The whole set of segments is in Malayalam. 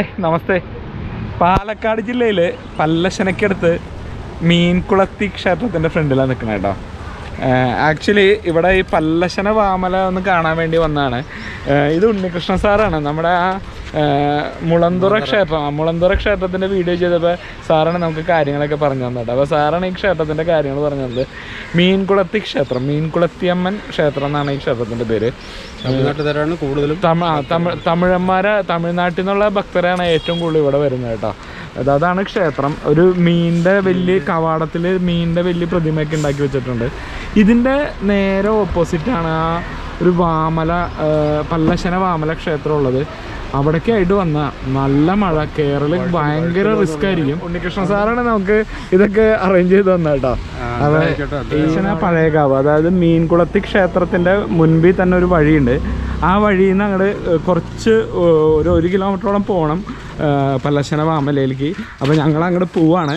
ഹായ് നമസ്തേ. പാലക്കാട് ജില്ലയിൽ പല്ലശനക്കടുത്ത് മീൻകുളത്തി ക്ഷേത്രത്തിന്റെ ഫ്രണ്ടിലാണ് നിൽക്കുന്നത് കേട്ടോ ആക്ച്വലി ഇവിടെ ഈ പല്ലശന വാമല ഒന്ന് കാണാൻ വേണ്ടി വന്നതാണ്. ഇത് ഉണ്ണികൃഷ്ണൻ സാറാണ്. നമ്മുടെ ആ മുളന്തുറ ക്ഷേത്രം. മുളന്തുറ ക്ഷേത്രത്തിന്റെ വീഡിയോ ചെയ്തപ്പോൾ സാറാണ് നമുക്ക് കാര്യങ്ങളൊക്കെ പറഞ്ഞു തന്നത് അപ്പോൾ സാറാണ് ഈ ക്ഷേത്രത്തിന്റെ കാര്യങ്ങൾ പറഞ്ഞു തന്നത്. മീൻകുളത്തി ക്ഷേത്രം. മീൻകുളത്തിയമ്മൻ ക്ഷേത്രം എന്നാണ് ഈ ക്ഷേത്രത്തിന്റെ പേര്. തമിഴ്നാട്ടുകാരാണ് കൂടുതലും തമിഴ് തമിഴന്മാരെ തമിഴ്നാട്ടിൽ നിന്നുള്ള ഭക്തരാണ് ഏറ്റവും കൂടുതൽ ഇവിടെ വരുന്നത് കേട്ടോ. അതാണ് ക്ഷേത്രം. ഒരു മീനിന്റെ വലിയ കവാടത്തിൽ മീനിന്റെ വലിയ പ്രതിമയൊക്കെ ഉണ്ടാക്കി വെച്ചിട്ടുണ്ട്. ഇതിന്റെ നേരെ ഓപ്പോസിറ്റാണ് ആ ഒരു വാമല പല്ലശന വാമല ക്ഷേത്രം ഉള്ളത് അവിടേക്കായിട്ട് വന്ന നല്ല മഴ. കേരളം ഭയങ്കര റിസ്ക് ആയിരിക്കും. ഉണ്ണികൃഷ്ണ സാറാണ് നമുക്ക് ഇതൊക്കെ അറേഞ്ച് ചെയ്ത് തന്ന കേട്ടോ. അതെ പഴയകാവ് അതായത് മീൻകുളത്തി ക്ഷേത്രത്തിന്റെ മുൻപിൽ തന്നെ ഒരു വഴിയുണ്ട്. ആ വഴിയിൽ നിന്ന് അങ്ങോട്ട് കുറച്ച് ഒരു ഒരു കിലോമീറ്ററോളം പോകണം പല്ലശന വാമലയിലേക്ക് അപ്പോൾ ഞങ്ങൾ അങ്ങോട്ട് പോവാണ്.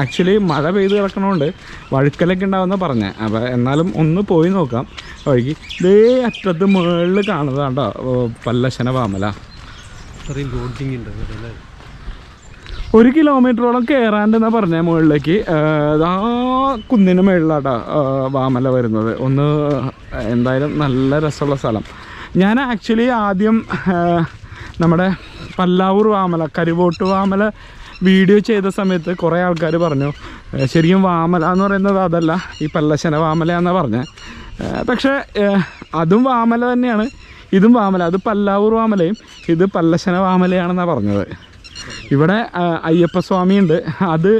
ആക്ച്വലി മഴ പെയ്ത് കിടക്കണോണ്ട് വഴുക്കലൊക്കെ ഉണ്ടാവുന്ന പറഞ്ഞേ. അപ്പോൾ എന്നാലും ഒന്ന് പോയി നോക്കാം. വഴിക്ക് ഇതേ അറ്റത്ത് മുകളിൽ കാണുന്നതാണ്ടോ പല്ലശന വാമല ഒരു കിലോമീറ്ററോളം കയറാണ്ടെന്നാ പറഞ്ഞ മുകളിലേക്ക്. ആ കുന്നിന് മുകളിലാട്ടാ വാമല വരുന്നത്. ഒന്ന് എന്തായാലും നല്ല രസമുള്ള സ്ഥലം. ഞാൻ ആക്ച്വലി ആദ്യം നമ്മുടെ പല്ലാവൂർ വാമല കരിവോട്ട് വാമല വീഡിയോ ചെയ്ത സമയത്ത് കുറേ ആൾക്കാർ പറഞ്ഞു ശരിക്കും വാമല എന്ന് പറയുന്നത് അതല്ല ഈ പല്ലശന വാമല എന്നാണ് പറഞ്ഞത് പക്ഷേ അതും വാമല തന്നെയാണ്. ഇതും വാമല അത് പല്ലാവൂർ വാമലയും ഇത് പല്ലശന വാമലയാണെന്നാണ് പറഞ്ഞത്. ഇവിടെ അയ്യപ്പ സ്വാമിയുണ്ട് ഉണ്ട് അത്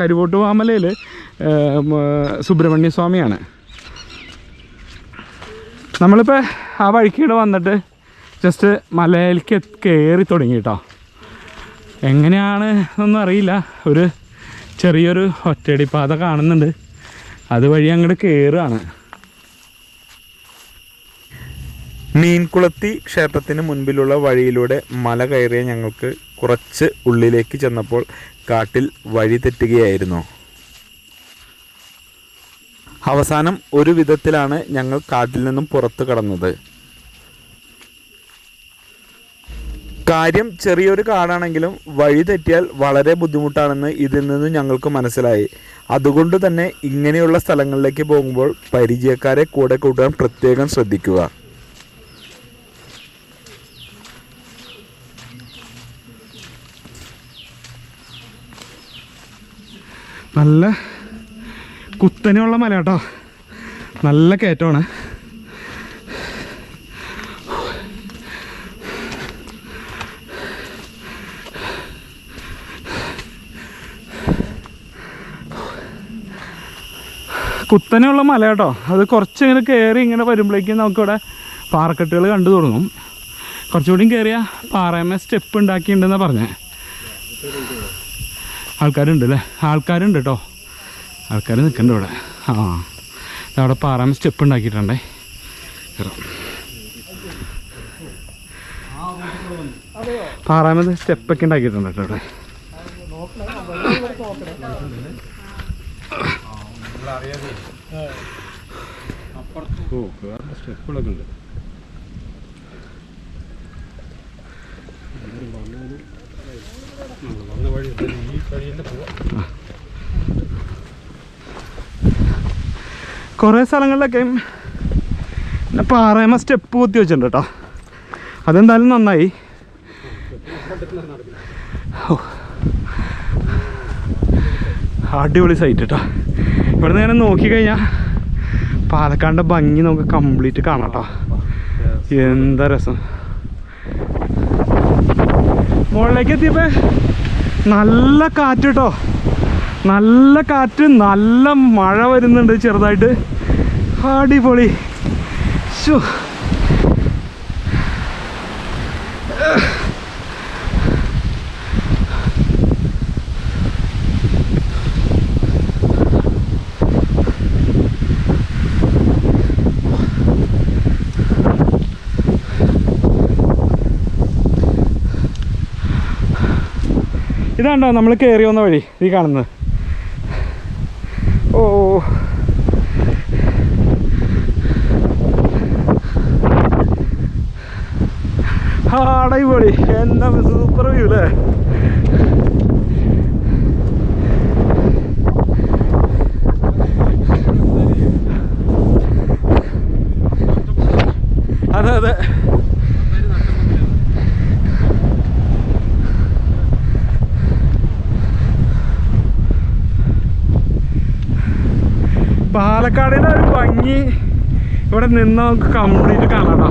കരുവോട്ട് വാമലയിൽ സുബ്രഹ്മണ്യ സ്വാമിയാണ്. നമ്മളിപ്പോൾ ആ വഴിക്കൂടെ വന്നിട്ട് ജസ്റ്റ് മലയിലേക്ക് കയറി തുടങ്ങി കേട്ടോ എങ്ങനെയാണ് എന്നൊന്നും അറിയില്ല. ഒരു ചെറിയൊരു ഒറ്റയടി പാത കാണുന്നുണ്ട്. അതുവഴി അങ്ങോട്ട് കയറുകയാണ് മീൻകുളത്തി ക്ഷേത്രത്തിന് മുൻപിലുള്ള വഴിയിലൂടെ മല കയറിയ ഞങ്ങൾക്ക് കുറച്ച് ഉള്ളിലേക്ക് ചെന്നപ്പോൾ കാട്ടിൽ വഴി തെറ്റുകയായിരുന്നു. അവസാനം ഒരു വിധത്തിലാണ് ഞങ്ങൾ കാട്ടിൽ നിന്നും പുറത്തു കടന്നത്. കാര്യം ചെറിയൊരു കാടാണെങ്കിലും വഴി തെറ്റിയാൽ വളരെ ബുദ്ധിമുട്ടാണെന്ന് ഇതിൽ നിന്ന് ഞങ്ങൾക്ക് മനസ്സിലായി. അതുകൊണ്ട് തന്നെ ഇങ്ങനെയുള്ള സ്ഥലങ്ങളിലേക്ക് പോകുമ്പോൾ പരിചയക്കാരെ കൂടെ കൂട്ടാൻ പ്രത്യേകം ശ്രദ്ധിക്കുക. നല്ല കുത്തനെയുള്ള മല കേട്ടോ നല്ല കയറ്റമാണ്. കുത്തനെയുള്ള മല കേട്ടോ. അത് കുറച്ച് ഇങ്ങനെ കയറി ഇങ്ങനെ വരുമ്പോഴേക്കും നമുക്കിവിടെ പാറക്കെട്ടുകൾ കണ്ടു തുടങ്ങും. കുറച്ചുകൂടി കയറിയ പാറയമ്മ സ്റ്റെപ്പ് ഉണ്ടാക്കിയിട്ടുണ്ടെന്നാണ് പറഞ്ഞത് ആൾക്കാരുണ്ട് അല്ലേ ആൾക്കാരുണ്ട് കേട്ടോ. ആൾക്കാർ നിൽക്കണ്ട ഇവിടെ. ആ. അവിടെ പാറാമ സ്റ്റെപ്പ് ഉണ്ടാക്കിയിട്ടുണ്ടേ. കയറാം പാറാമ സ്റ്റെപ്പൊക്കെ ഉണ്ടാക്കിയിട്ടുണ്ട് കേട്ടോ ഇവിടെ. ഓ വേറെ സ്റ്റെപ്പുകളൊക്കെ ഉണ്ട് വന്ന വഴി ഈ വഴിയിൽ പോവാം കുറേ സ്ഥലങ്ങളിലൊക്കെ പിന്നെ പാറയമ്മ സ്റ്റെപ്പ് കുത്തി വെച്ചിട്ടുണ്ട് കേട്ടോ. അതെന്തായാലും നന്നായി. ഓ. അടിപൊളി സൈറ്റ് കേട്ടോ. ഇവിടെ നിന്ന് നോക്കിക്കഴിഞ്ഞാൽ പാലക്കാടിന്റെ ഭംഗി നമുക്ക് കംപ്ലീറ്റ് കാണാം എന്താ രസം. മുകളിലേക്ക് എത്തിയപ്പോ നല്ല കാറ്റ് കേട്ടോ നല്ല കാറ്റ് നല്ല മഴ വരുന്നുണ്ട് ചെറുതായിട്ട്. അടിപൊളി. ശോ ഇതാണ്ടോ നമ്മൾ കയറി വന്ന വഴി ഈ കാണുന്നത്. ഓ അടിപൊളി. എന്താ സൂപ്പർ വ്യൂ അല്ലേ? അതെ അതെ. പാലക്കാടിന്റെ ഒരു ഭംഗി ഇവിടെ നിന്ന് നമുക്ക് കംപ്ലീറ്റ് കാണാടാ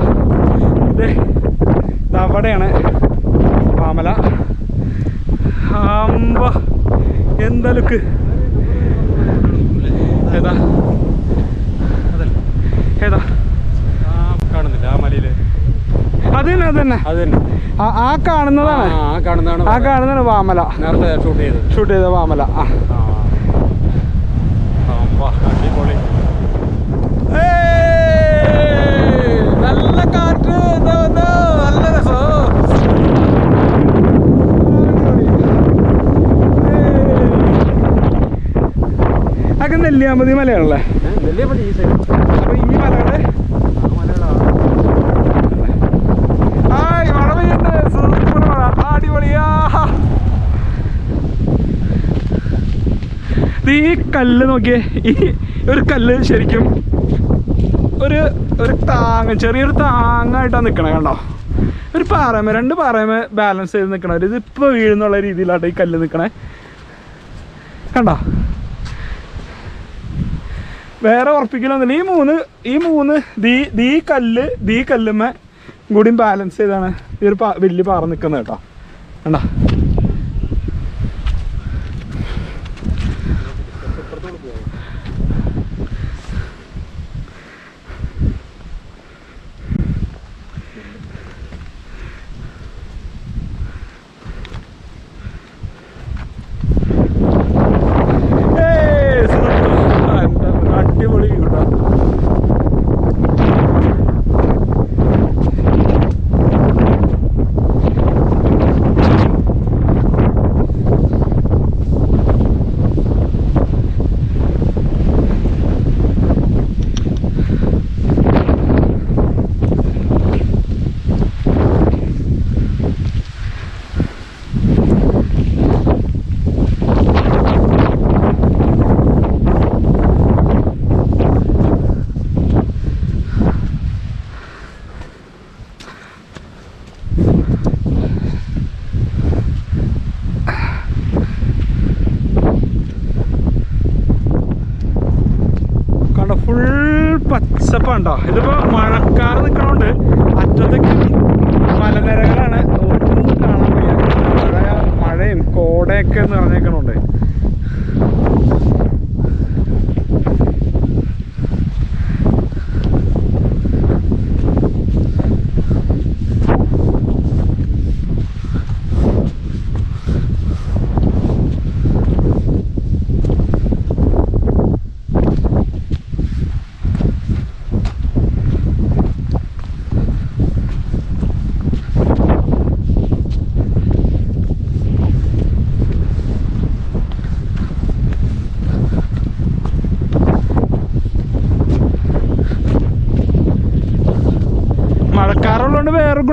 ഇത് അവിടെയാണ് പാമല ആമ്പ എന്താ ലുക്ക്? ഏതാ? ഏതാ? ആ കാണുന്നില്ല ആ മലയിൽ. അത് തന്നെ അത് തന്നെ അത് തന്നെ ആ- കാണുന്നതാണ്. ആ, ആ കാണുന്നതാണ് ആ കാണുന്നതാണ് വാമല. നേരത്തെ ഷൂട്ട് ചെയ്തത്. ഷൂട്ട് ചെയ്ത വാമല. ആ ആ അമ്പ, അടിപൊളി ഏയ്! നല്ല കാറ്റ് അതൊക്കെ നെല്ലിയാമ്പതി മലയാണല്ലേ? അപ്പൊ ഈ മലയുടെ ഈ കല്ല് നോക്കിയേ. ഈ ഒരു കല്ല് ശരിക്കും ഒരു ഒരു താങ്ങ ചെറിയൊരു താങ്ങായിട്ടാണ് നിൽക്കണേ കണ്ടോ? ഒരു പാറമ രണ്ട് പാറമ ബാലൻസ് ചെയ്ത് നിൽക്കണ ഒരു ഇതിപ്പോൾ വീഴുന്നുള്ള രീതിയിലാട്ടോ ഈ കല്ല് നിൽക്കണേ കണ്ടോ? വേറെ ഉറപ്പിക്കലൊന്നുമില്ല. ഈ മൂന്ന് ഈ മൂന്ന് ദീ ദീ കല്ല് ദീ കല്ലുമ്മ കൂടിയും ബാലൻസ് ചെയ്താണ് ഈ ഒരു വലിയ പാറ നിൽക്കുന്നത് കേട്ടോ. കണ്ടോ?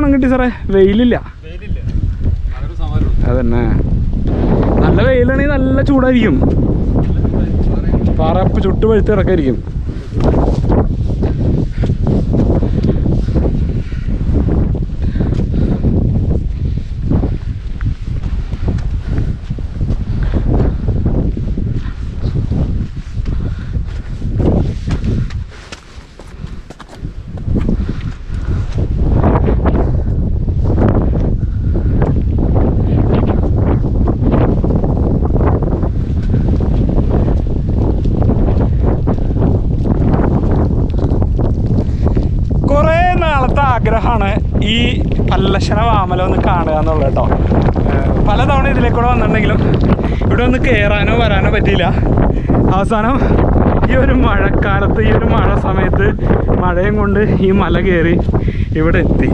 ഗുണം കിട്ടി സാറേ. വെയിലില്ല. അതന്നെ. നല്ല വെയിലാണെങ്കിൽ നല്ല ചൂടായിരിക്കും. പാറ ചുട്ടുപഴുത്ത് പഴുത്ത് കിടക്കായിരിക്കും. ഈ പല്ലശന വാമല ഒന്ന് കാണുക എന്നുള്ളത് കേട്ടോ. പലതവണ ഇതിലേക്കൂടെ വന്നിട്ടുണ്ടെങ്കിലും ഇവിടെ ഒന്ന് കയറാനോ വരാനോ പറ്റിയില്ല. അവസാനം ഈ ഒരു മഴക്കാലത്ത് ഈ ഒരു മഴ സമയത്ത് മഴയും കൊണ്ട് ഈ മല കയറി ഇവിടെ എത്തി.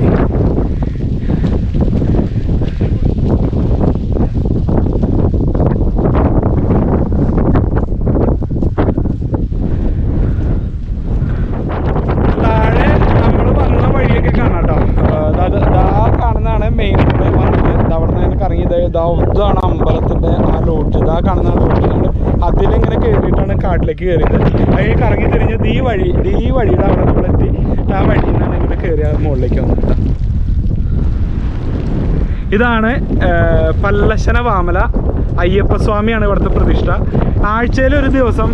ഇതാ ഇതാണ് അമ്പലത്തിന്റെ ആ ലോഡ്ജ് ഇതാ കാണുന്ന ലോഡ്ജുണ്ട് അതിലിങ്ങനെ കയറിയിട്ടാണ് കാട്ടിലേക്ക് കയറിയത് അതിൽ കറങ്ങി തിരിഞ്ഞത് ഈ വഴി ഈ വഴിയുടെ അവിടെ നമ്മളെത്തി ആ വഴിയിൽ നിന്നാണ് ഇങ്ങനെ കയറിയ മുകളിലേക്ക് വന്നിട്ട് ഇതാണ് പല്ലശന വാമല അയ്യപ്പസ്വാമിയാണ് ഇവിടുത്തെ പ്രതിഷ്ഠ. ആഴ്ചയിൽ ഒരു ദിവസം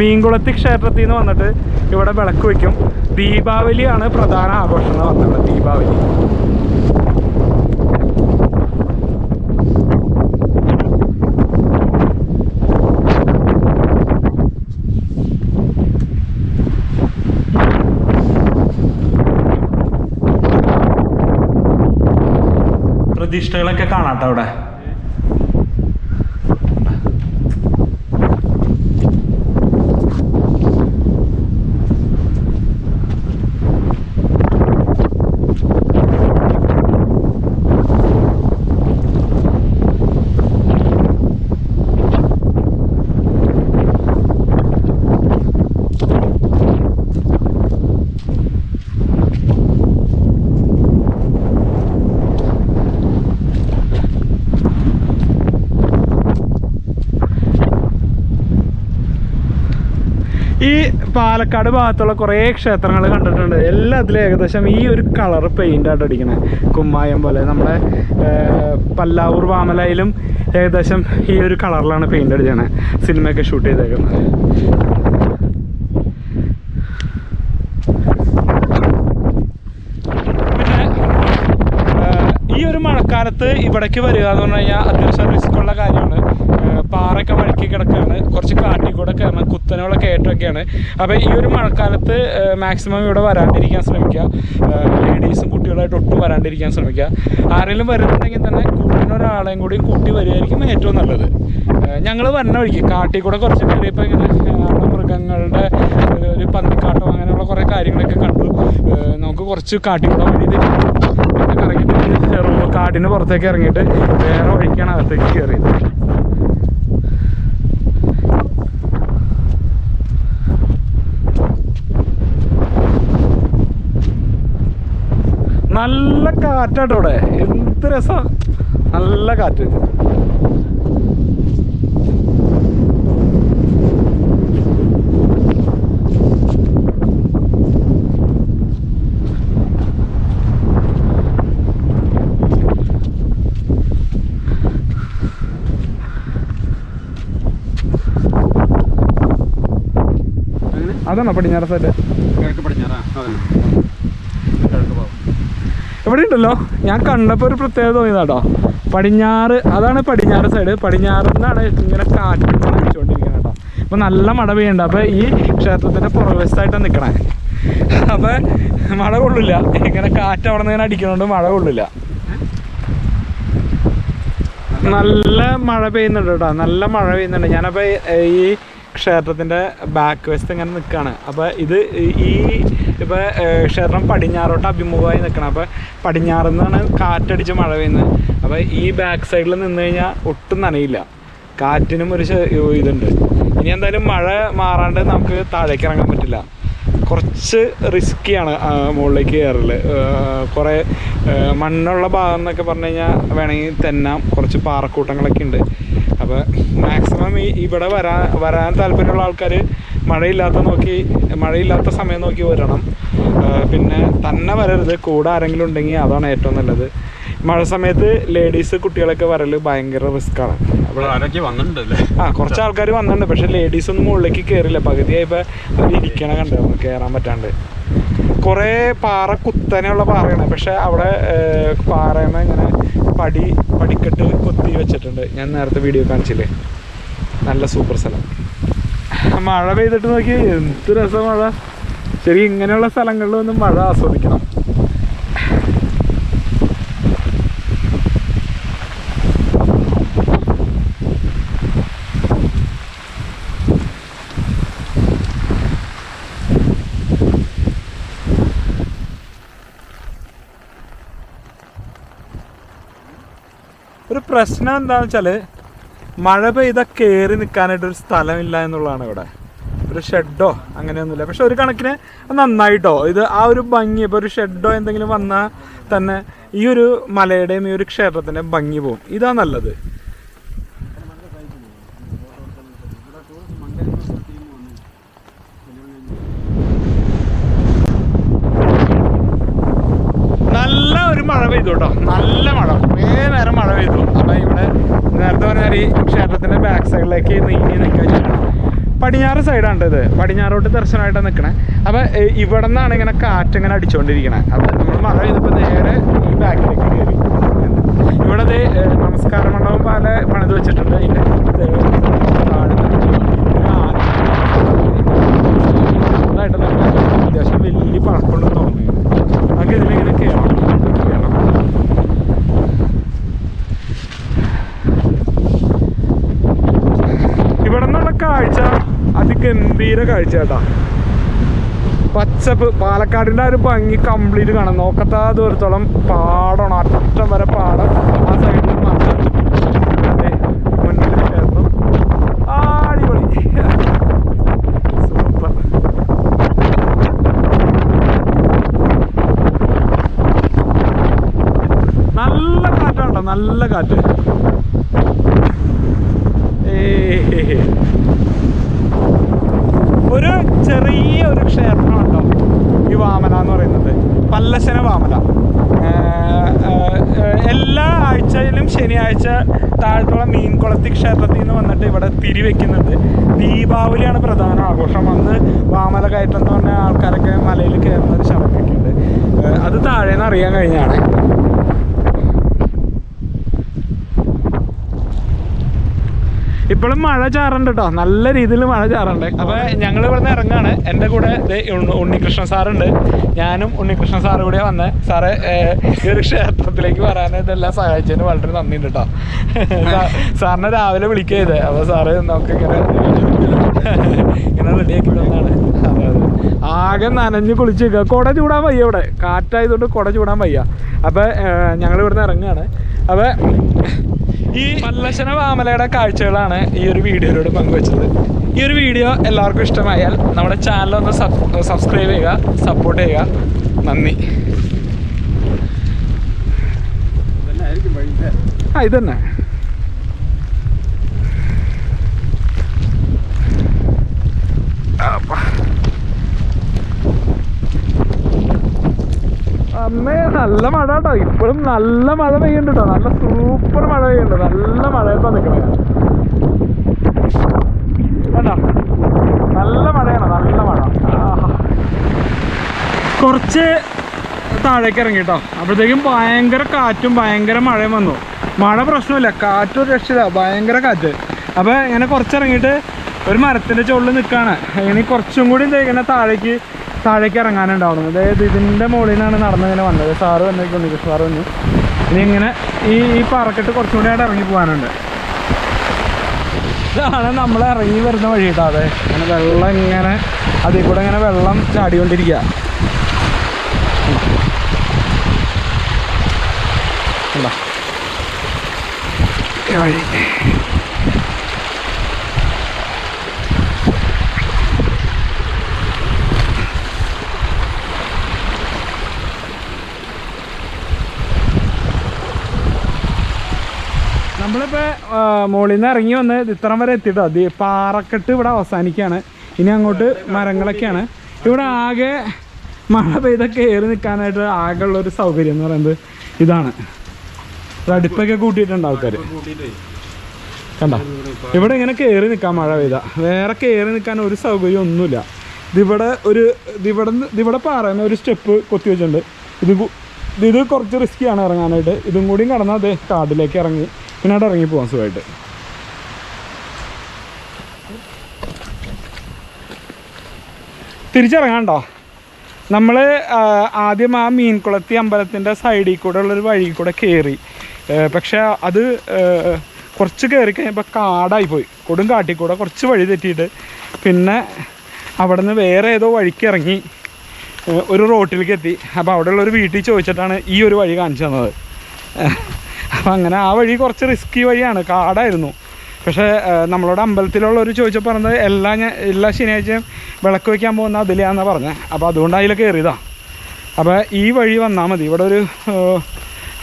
മീൻകുളത്തി ക്ഷേത്രത്തിൽ നിന്ന് വന്നിട്ട് ഇവിടെ വിളക്ക് വയ്ക്കും ദീപാവലിയാണ് പ്രധാന ആഘോഷം വന്നിട്ടുള്ളത് ദീപാവലി. പ്രതിഷ്ഠകളൊക്കെ കാണാട്ടോ അവിടെ. ഈ പാലക്കാട് ഭാഗത്തുള്ള കുറേ ക്ഷേത്രങ്ങൾ കണ്ടിട്ടുണ്ട്. എല്ലാത്തിലും ഏകദേശം ഈ ഒരു കളർ പെയിന്റ് ആയിട്ട് അടിക്കണേ. കുമ്മായം പോലെ. നമ്മുടെ പല്ലാവൂർ വാമലയിലും ഏകദേശം ഈ ഒരു കളറിലാണ് പെയിന്റ് അടിച്ചത് സിനിമയൊക്കെ ഷൂട്ട് ചെയ്തേക്കുന്നത്. ഈ ഒരു മഴക്കാലത്ത് ഇവിടേക്ക് വരിക എന്ന് പറഞ്ഞു കഴിഞ്ഞാൽ അത്യാവശ്യം കാട്ടിൽ കൂടെ കയറണം കുത്തനെയുള്ള കയറ്റമൊക്കെയാണ്. അപ്പോൾ ഈ ഒരു മഴക്കാലത്ത് മാക്സിമം ഇവിടെ വരാണ്ടിരിക്കാൻ ശ്രമിക്കുക. ലേഡീസും കുട്ടികളായിട്ട് ഒട്ടും വരാണ്ടിരിക്കാൻ ശ്രമിക്കുക. ആരെങ്കിലും വരുന്നുണ്ടെങ്കിൽ തന്നെ കൂട്ടിന് ഒരാളെയും കൂടി കൂട്ടി വരികയായിരിക്കും ഏറ്റവും നല്ലത്. ഞങ്ങൾ വരണ വഴിക്ക് കാട്ടിൽ കൂടെ കുറച്ച് കയറിയപ്പോൾ ഇങ്ങനെ ഏഹ് അവിടെ മൃഗങ്ങളുടെ ഒരു- പന്നിക്കാട്ടം അങ്ങനെയുള്ള കുറേ കാര്യങ്ങളൊക്കെ കണ്ടു. നമുക്ക് കുറച്ച് കാട്ടിൽ കൂടെ വഴി കറങ്ങിയിട്ട് കാടിന് പുറത്തേക്ക് ഇറങ്ങിയിട്ട് വേറെ വഴിക്കാണ് അകത്തേക്ക് കയറിയത്. നല്ല കാറ്റാട്ടോ ഇവിടെ എന്ത് രസം. നല്ല കാറ്റ്. അതാണോ പടിഞ്ഞാറ സൈഡ് കിഴക്ക് പടിഞ്ഞാറാ. അതെ ഇവിടെ ഉണ്ടല്ലോ. ഞാൻ കണ്ടപ്പോൾ ഒരു പ്രത്യേകത തോന്നിയതാട്ടോ. പടിഞ്ഞാറ് അതാണ് പടിഞ്ഞാറ് സൈഡ് പടിഞ്ഞാറ് നിന്നാണ് ഇങ്ങനെ കാറ്റ് അടിച്ചുകൊണ്ടിരിക്കുന്നത് കേട്ടോ അപ്പോൾ നല്ല മഴ പെയ്യുന്നുണ്ട്. അപ്പോൾ ഈ ക്ഷേത്രത്തിന്റെ പുറവശത്തായിട്ടാണ് നിൽക്കണേ അപ്പോൾ മഴ കൊള്ളില്ല. ഇങ്ങനെ കാറ്റ് അവിടെ നിന്ന് ഇങ്ങനെ മഴ കൊള്ളില്ല. നല്ല മഴ പെയ്യുന്നുണ്ട് കേട്ടോ. നല്ല മഴ പെയ്യുന്നുണ്ട്. ഞാനപ്പോൾ ഈ ക്ഷേത്രത്തിന്റെ ബാക്ക് വശത്ത് ഇങ്ങനെ നിൽക്കുകയാണ് അപ്പോൾ ഇത് ഈ ഇപ്പോൾ ക്ഷേത്രം പടിഞ്ഞാറോട്ട് അഭിമുഖമായി നിൽക്കണം അപ്പോൾ പടിഞ്ഞാറ് നിന്നാണ് കാറ്റടിച്ച് മഴ പെയ്യുന്നത്. അപ്പോൾ ഈ ബാക്ക് സൈഡിൽ നിന്ന് കഴിഞ്ഞാൽ ഒട്ടും നനയില്ല. കാറ്റിനും ഒരു ഇതുണ്ട്. ഇനി എന്തായാലും മഴ മാറാണ്ട് നമുക്ക് താഴേക്ക് ഇറങ്ങാൻ പറ്റില്ല. കുറച്ച് റിസ്ക്കിയാണ് മുകളിലേക്ക് കയറൽ കുറേ മണ്ണുള്ള ഭാഗം എന്നൊക്കെ പറഞ്ഞു കഴിഞ്ഞാൽ വേണമെങ്കിൽ തെന്നാം. കുറച്ച് പാറക്കൂട്ടങ്ങളൊക്കെ ഉണ്ട്. അപ്പോൾ മാക്സിമം ഈ ഇവിടെ വരാൻ വരാൻ താല്പര്യമുള്ള ആൾക്കാർ മഴയില്ലാത്ത നോക്കി മഴയില്ലാത്ത സമയം നോക്കി വരണം. പിന്നെ തന്നെ വരരുത്. കൂടെ ആരെങ്കിലും ഉണ്ടെങ്കിൽ അതാണ് ഏറ്റവും നല്ലത്. മഴ സമയത്ത് ലേഡീസ് കുട്ടികളൊക്കെ വരൽ ഭയങ്കര റിസ്ക് ആണ്. ആ കുറച്ച് ആൾക്കാർ വന്നിട്ടുണ്ട് പക്ഷെ ലേഡീസ് ഒന്നും മുകളിലേക്ക് കയറില്ല പകുതിയായപ്പോൾ അവർ ഇരിക്കണ കണ്ടു കയറാൻ പറ്റാണ്ട്. കുറേ പാറ കുത്തനെയുള്ള പാറയാണ്. പക്ഷെ അവിടെ ഏർ, ഇങ്ങനെ പടി പടിക്കെട്ട് കൊത്തി വെച്ചിട്ടുണ്ട്. ഞാൻ നേരത്തെ വീഡിയോ കാണിച്ചില്ലേ? നല്ല സൂപ്പർ സ്ഥലം. മഴ പെയ്തിട്ട് നോക്കി എന്ത് രസം മഴ. ശരി ഇങ്ങനെയുള്ള സ്ഥലങ്ങളിൽ ഒന്നും മഴ ആസ്വദിക്കണം. പ്രശ്നം എന്താണെന്ന് വെച്ചാൽ മഴ പെയ്ത കയറി നിൽക്കാനായിട്ട് ഒരു സ്ഥലമില്ല എന്നുള്ളതാണ് ഇവിടെ. ഒരു ഷെഡോ അങ്ങനെയൊന്നുമില്ല. പക്ഷെ ഒരു കണക്കിന് നന്നായിട്ടോ. ഇത് ആ ഒരു ഭംഗി ഇപ്പോൾ ഒരു ഷെഡോ എന്തെങ്കിലും വന്നാൽ തന്നെ ഈ ഒരു മലയുടെയും ഈ ഒരു ക്ഷേത്രത്തിന്റെ ഭംഗി പോകും ഇതാ നല്ലത്. നല്ല ഒരു മഴ പെയ്തു കേട്ടോ. നല്ല മഴ. കുറേ നേരം മഴ നേരത്തെ പറഞ്ഞാൽ ഈ ക്ഷേത്രത്തിന്റെ ബാക്ക് സൈഡിലേക്ക് നീങ്ങി നിൽക്കാൻ പടിഞ്ഞാറ് സൈഡാണ് ഇത്. പടിഞ്ഞാറോട്ട് ദർശനമായിട്ടാണ് നിൽക്കണേ അപ്പോൾ ഇവിടെ നിന്നാണ് ഇങ്ങനെ കാറ്റ് ഇങ്ങനെ അടിച്ചുകൊണ്ടിരിക്കണേ അപ്പോൾ നമ്മൾ മഴ ചെയ്തപ്പോൾ നേരെ ഈ ബാക്കിലേക്ക് കയറി ഇവിടെ നമസ്കാര മണ്ഡപം പല പണിത് വെച്ചിട്ടുണ്ട്. അതിന്റെ താഴെ ഒരു ആന. ചെറുതായിട്ട് നല്ല അത്യാവശ്യം വലിയ പഴക്കമുണ്ടെന്ന് തോന്നുന്നു നമുക്ക് ഇതിലിങ്ങനെ കയറണം കയറണം ഇവിടെ നിന്നുള്ള കാഴ്ച അതിഗംഭീര കാഴ്ച കേട്ടാ. പച്ചപ്പ് പാലക്കാടിന്റെ ആ ഒരു ഭംഗി കംപ്ലീറ്റ് കാണാം. നോക്കത്താ ദൂരത്തോളം പാടമാണ് അറ്റം വരെ പാടം. ആ സൈഡിൽ നല്ല കാറ്റാണ്ടോ നല്ല കാറ്റ് ഏയ് ഒരു ചെറിയ ഒരു ക്ഷേത്രം ഉണ്ടോ ഈ വാമന എന്ന് പറയുന്നത് പല്ലശന വാമന ഏർ, ഏർ, ഏർ, എല്ലാ ആഴ്ചയിലും ശനിയാഴ്ച താഴത്തുള്ള മീൻകുളത്തി ക്ഷേത്രത്തിൽ നിന്ന് വന്നിട്ട് ഇവിടെ തിരിവെക്കുന്നുണ്ട് ദീപാവലിയാണ് പ്രധാന ആഘോഷം. അന്ന് വാമല കയറ്റം എന്ന് പറഞ്ഞ ആൾക്കാരൊക്കെ മലയിൽ കയറുന്ന ഒരു ചടങ്ങൊക്കെ ഉണ്ട്. അത് താഴേന്ന് അറിയാൻ കഴിഞ്ഞാണ് ഇപ്പോഴും മഴ ചാറുണ്ട് കേട്ടോ നല്ല രീതിയിൽ മഴ ചാറുണ്ട്. അപ്പൊ ഞങ്ങൾ ഇവിടുന്ന് ഇറങ്ങാണ്. എന്റെ കൂടെ ഉണ്ണികൃഷ്ണൻ സാറുണ്ട്. ഞാനും ഉണ്ണികൃഷ്ണൻ സാറ് കൂടെ വന്ന് സാറ് ഈ ഒരു ക്ഷേത്രത്തിലേക്ക് വരാനായിട്ട് എല്ലാം സഹായിച്ചതിന് വളരെ നന്ദിയുണ്ട് കേട്ടോ സാറിനെ രാവിലെ വിളിക്കരുത് ചെയ്തേ അപ്പൊ സാറ് നമുക്ക് ഇങ്ങനെ ഇങ്ങനെ റെഡിയാക്കി തന്നാണ്. അതെ ആകെ നനഞ്ഞ് കുളിച്ച് നിൽക്കുക കുട ചൂടാൻ വയ്യ ഇവിടെ. കാറ്റായതുകൊണ്ട് കുട ചൂടാൻ വയ്യ. അപ്പൊ ഞങ്ങൾ ഇവിടുന്ന് ഇറങ്ങുകയാണ് അപ്പൊ ഈ പല്ലശന വാമലയുടെ കാഴ്ചകളാണ് ഈ ഒരു വീഡിയോയിലൂടെ പങ്കുവച്ചത്. ഈ ഒരു വീഡിയോ എല്ലാവർക്കും ഇഷ്ടമായാൽ നമ്മുടെ ചാനൽ ഒന്ന് സബ്സ്ക്രൈബ് ചെയ്യുക സപ്പോർട്ട് ചെയ്യുക. നന്ദി. ആ ഇതന്നെ. അപ്പ. അമ്മേ നല്ല മഴ കേട്ടോ ഇപ്പോഴും നല്ല മഴ പെയ്യുന്നുണ്ട് കേട്ടോ നല്ല സൂപ്പർ മഴ പെയ്യുന്നുണ്ട്. നല്ല മഴയത്താ നിൽക്കണേ കേട്ടോ നല്ല മഴയാണ്. നല്ല മഴ. കുറച്ച് താഴേക്ക് ഇറങ്ങി കേട്ടോ അപ്പോഴത്തേക്കും ഭയങ്കര കാറ്റും ഭയങ്കര മഴയും വന്നു. മഴ പ്രശ്നമില്ല. കാറ്റും ഒരു രക്ഷയില്ല. ഭയങ്കര കാറ്റ്. അപ്പോൾ ഇങ്ങനെ കുറച്ചിറങ്ങിയിട്ട് ഒരു മരത്തിന്റെ ചുവട്ടിൽ നിൽക്കുകയാണ് ഇനി കുറച്ചും കൂടി ഇങ്ങനെ താഴേക്ക് താഴേക്ക് ഇറങ്ങാനുണ്ടാവുന്നത് അതായത് ഇതിന്റെ മുകളിൽ നിന്നാണ് നടന്നിങ്ങനെ വന്നത് സാറ് വന്നേക്കുണ്ട് സാറ് വന്നു ഇനി ഇങ്ങനെ ഈ ഈ പാറക്കെട്ട് കുറച്ചും കൂടി ആയിട്ട് ഇറങ്ങി പോകാനുണ്ട് ഇതാണ് നമ്മൾ ഇറങ്ങി വരുന്ന വഴി കേട്ടോ അതെ അങ്ങനെ വെള്ളം ഇങ്ങനെ അതിൽ കൂടെ ഇങ്ങനെ വെള്ളം ചാടിക്കൊണ്ടിരിക്കുക കണ്ടോ? വഴി നമ്മളിപ്പോൾ മുകളിൽ നിന്ന് ഇറങ്ങി വന്ന് ഇത്രം വരെ എത്തിയിട്ടോ അത് പാറക്കെട്ട് ഇവിടെ അവസാനിക്കുകയാണ് ഇനി അങ്ങോട്ട് മരങ്ങളൊക്കെയാണ്. ഇവിടെ ആകെ മഴ പെയ്ത കയറി നിൽക്കാനായിട്ട് ആകെ ഉള്ളൊരു സൗകര്യം എന്ന് പറയുന്നത് ഇതാണ്. ഒരു അടുപ്പൊക്കെ കൂട്ടിയിട്ടുണ്ട് ആൾക്കാർ കണ്ടോ? ഇവിടെ ഇങ്ങനെ കയറി നിൽക്കാം മഴ പെയ്ത. വേറെ കയറി നിൽക്കാൻ ഒരു സൗകര്യം ഒന്നുമില്ല. ഇതിവിടെ ഒരു ഇതിവിടെ ഇവിടെ പാറയുന്ന ഒരു സ്റ്റെപ്പ് കൊത്തി വെച്ചിട്ടുണ്ട്. ഇത് ഇത് കുറച്ച് റിസ്ക്കിയാണ് ഇറങ്ങാനായിട്ട്. ഇതും കൂടിയും കടന്നാൽ അതെ കാട്ടിലേക്ക് ഇറങ്ങി. പിന്നെ അവിടെ ഇറങ്ങി പോവാം സുഖമായിട്ട് തിരിച്ചിറങ്ങാണ്ടോ നമ്മൾ ആദ്യം ആ മീൻകുളത്തി അമ്പലത്തിന്റെ സൈഡിൽ കൂടെ ഉള്ളൊരു വഴി കൂടെ കയറി പക്ഷേ അത് കുറച്ച് കയറി കഴിഞ്ഞപ്പോൾ കാടായി പോയി. കൊടും കാട്ടിൽ കൂടെ കുറച്ച് വഴി തെറ്റിയിട്ട്. പിന്നെ അവിടെ നിന്ന് വേറെ ഏതോ വഴിക്ക് ഇറങ്ങി ഒരു റോട്ടിലേക്ക് എത്തി. അപ്പോൾ അവിടെയുള്ള ഒരു വീട്ടിൽ ചോദിച്ചിട്ടാണ് ഈ ഒരു വഴി കാണിച്ചു തന്നത്. അപ്പം അങ്ങനെ ആ വഴി കുറച്ച് റിസ്കി വഴിയാണ് കാടായിരുന്നു. പക്ഷേ നമ്മളോട് അമ്പലത്തിലുള്ളവർ ചോദിച്ചപ്പോൾ പറഞ്ഞത് എല്ലാ ഞാൻ എല്ലാ ശനിയാഴ്ചയും വിളക്ക് വയ്ക്കാൻ പോകുന്ന അതിലാന്നാണ് പറഞ്ഞത് അപ്പോൾ അതുകൊണ്ട് അതിൽ എറിയതാണ് അപ്പോൾ ഈ വഴി വന്നാൽ മതി. ഇവിടെ ഒരു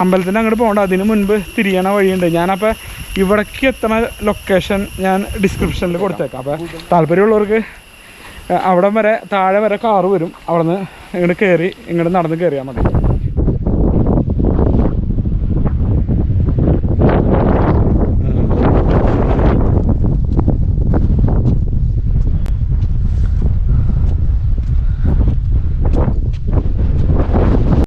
അമ്പലത്തിന്റെ അങ്ങോട്ട് പോകണ്ട. അതിന് മുൻപ് തിരിയണ വഴിയുണ്ട്. ഞാനപ്പോൾ ഇവിടേക്ക് എത്തണ ലൊക്കേഷൻ ഞാൻ ഡിസ്ക്രിപ്ഷനിൽ കൊടുത്തേക്കാം. അപ്പോൾ താല്പര്യമുള്ളവർക്ക് അവിടം വരെ താഴെ വരെ കാറ് വരും. അവിടെ നിന്ന് ഇങ്ങോട്ട് കയറി ഇങ്ങോട്ട് നടന്ന് കയറിയാൽ മതി.